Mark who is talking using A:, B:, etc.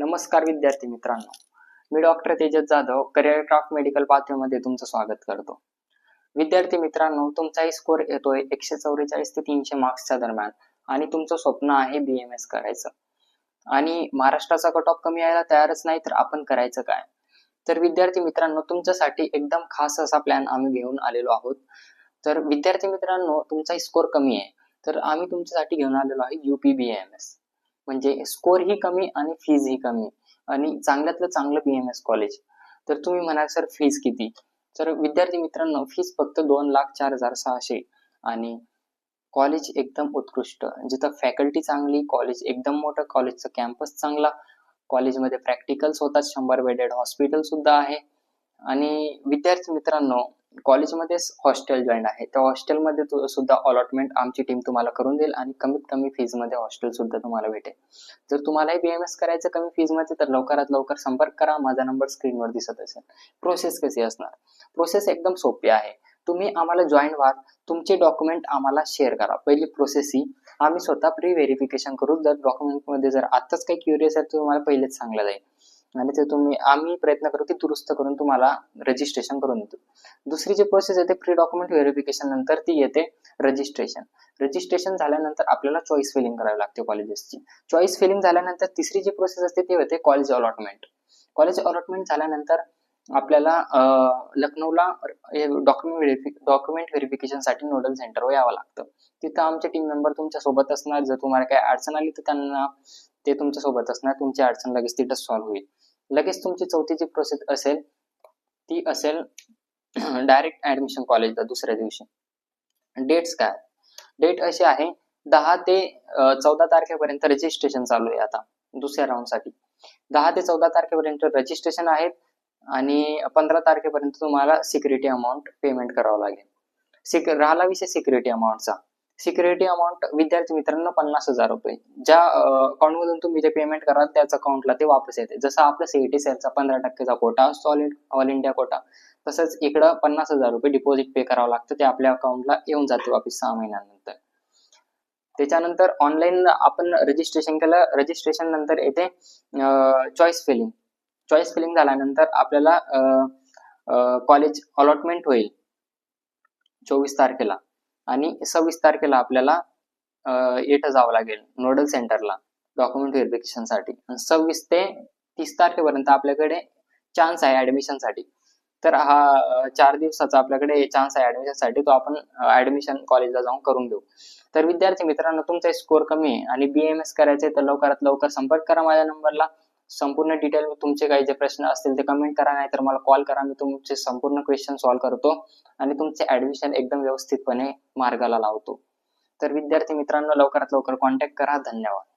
A: नमस्कार विद्यार्थी मित्रांनो. मी doctor Tejas Jadhav career craft medical पाथवेमध्ये तुमचं स्वागत करतो. विद्यार्थी मित्रांनो तुमचाही स्कोर येतोय एकशे चौवेचाळीस ते तीनशे मार्क्सच्या दरम्यान आणि तुमचं स्वप्न आहे बी एम एस करायचं. आणि महाराष्ट्राचा कट ऑफ कमी यायला तयारच नाही तर आपण करायचं काय? तर विद्यार्थी मित्रांनो तुमच्यासाठी एकदम खास असा प्लॅन आम्ही घेऊन आलेलो आहोत. तर विद्यार्थी मित्रांनो तुमचाही स्कोर कमी आहे. तर आम्ही तुमच्यासाठी घेऊन आलेलो आहे युपी बी एम एस म्हणजे स्कोर ही कमी आणि फीज ही कमी. आणि चांगल्यातलं चांगलं बी एम एस कॉलेज तर तुम्ही म्हणाल सर फीज किती? तर विद्यार्थी मित्रांनो फीज फक्त दोन लाख चार हजार सहाशे. आणि कॉलेज एकदम उत्कृष्ट. जिथं फॅकल्टी चांगली कॉलेज एकदम मोठं कॉलेजचं कॅम्पस चांगला कॉलेजमध्ये प्रॅक्टिकल्स होतात शंभर बेडेड हॉस्पिटल सुद्धा आहे. आणि विद्यार्थी मित्रांनो कॉलेजमध्ये हॉस्टेल जॉईन आहे. त्या हॉस्टेलमध्ये सुद्धा अलॉटमेंट आमची टीम तुम्हाला करून देईल आणि कमीत कमी फीजमध्ये हॉस्टेल सुद्धा तुम्हाला भेटेल. जर तुम्हालाही बीएमएस करायचं कमी फीजमध्ये तर लवकरात लवकर संपर्क करा. माझा नंबर स्क्रीनवर दिसत असेल. प्रोसेस कशी असणार? प्रोसेस एकदम सोपी आहे. तुम्ही आम्हाला जॉईन व्हा तुमचे डॉक्युमेंट आम्हाला शेअर करा. पहिली प्रोसेस ही आम्ही स्वतः प्री व्हेरिफिकेशन करू. जर डॉक्युमेंटमध्ये जर आताच काही क्युरियस आहे तर तुम्हाला पहिलेच सांगलं जाईल. आणि ते तुम्ही आम्ही प्रयत्न करू की दुरुस्त करून तुम्हाला रजिस्ट्रेशन करून देतो. दुसरी जी प्रोसेस येते प्री डॉक्युमेंट व्हेरिफिकेशन नंतर ती येते रजिस्ट्रेशन रजिस्ट्रेशन झाल्यानंतर आपल्याला चॉईस फिलिंग करावी लागते कॉलेजेसची चॉईस फिलिंग झाल्यानंतर तिसरी जी प्रोसेस असते ती होते कॉलेज अलॉटमेंट कॉलेज अलॉटमेंट झाल्यानंतर आपल्याला लखनौला डॉक्युमेंट डॉक्युमेंट व्हेरिफिकेशनसाठी नोडल सेंटरवर यावं लागतं. तिथं आमचे टीम मेंबर तुमच्यासोबत असणार. जर तुम्हाला काही अडचण आली तर त्यांना ते तुमच्यासोबत असणार. तुमची अडचण लगेच तिथं सॉल्व्ह होईल. लगेच तुमची चौथी जी प्रोसेस असेल ती असेल डायरेक्ट ऍडमिशन कॉलेजला दुसऱ्या दिवशी. डेट्स काय? डेट अशी आहे दहा ते चौदा तारखेपर्यंत रजिस्ट्रेशन चालू आहे आता दुसऱ्या राऊंडसाठी. दहा ते चौदा तारखेपर्यंत रजिस्ट्रेशन आहेत आणि पंधरा तारखेपर्यंत तुम्हाला सिक्युरिटी अमाऊंट पेमेंट करावं लागेल. सिक राहिला विषय सिक्युरिटी अमाऊंटचा सिक्युरिटी अमाऊंट विद्यार्थी मित्रांनो पन्नास हजार रुपये. ज्या अकाउंट मधून तुम्ही जे पेमेंट कराल त्याच अकाउंटला ते वापस येते. जसं आपलं सीईटी सेलचा पंधरा टक्केचा कोटा असतो ऑल ऑल इंडिया कोटा तसंच इकडं पन्नास हजार रुपये डिपॉझिट पे करावं लागतं. ते आपल्या अकाउंटला येऊन जाते वापस सहा महिन्यानंतर. त्याच्यानंतर ऑनलाईन आपण रजिस्ट्रेशन केलं. रजिस्ट्रेशन नंतर येते चॉईस फिलिंग चॉईस फिलिंग झाल्यानंतर आपल्याला कॉलेज अलॉटमेंट होईल. चोवीस तारखेला. आणि सव्वीस तारखेला आपल्याला येथे जावं लागेल नोडल सेंटरला डॉक्युमेंट व्हेरिफिकेशनसाठी आणि सव्वीस ते तीस तारखेपर्यंत आपल्याकडे चान्स आहे ऍडमिशनसाठी. तर हा चार दिवसाचा आपल्याकडे चान्स आहे ऍडमिशनसाठी तो आपण ऍडमिशन कॉलेजला जाऊन करून घेऊ. तर विद्यार्थी मित्रांनो तुमचा स्कोर कमी आहे आणि बीएमएस करायचे तर लवकरात लवकर संपर्क करा माझ्या नंबरला संपूर्ण डिटेल तुमचे काही जे प्रश्न असतील ते कमेंट करा नाही तर मला कॉल करा मी तुमचे संपूर्ण क्वेश्चन सॉल्व्ह करतो आणि तुमचे ऍडमिशन एकदम व्यवस्थितपणे मार्गाला लावतो. तर विद्यार्थी मित्रांनो लवकरात लवकर कॉन्टॅक्ट करा. धन्यवाद.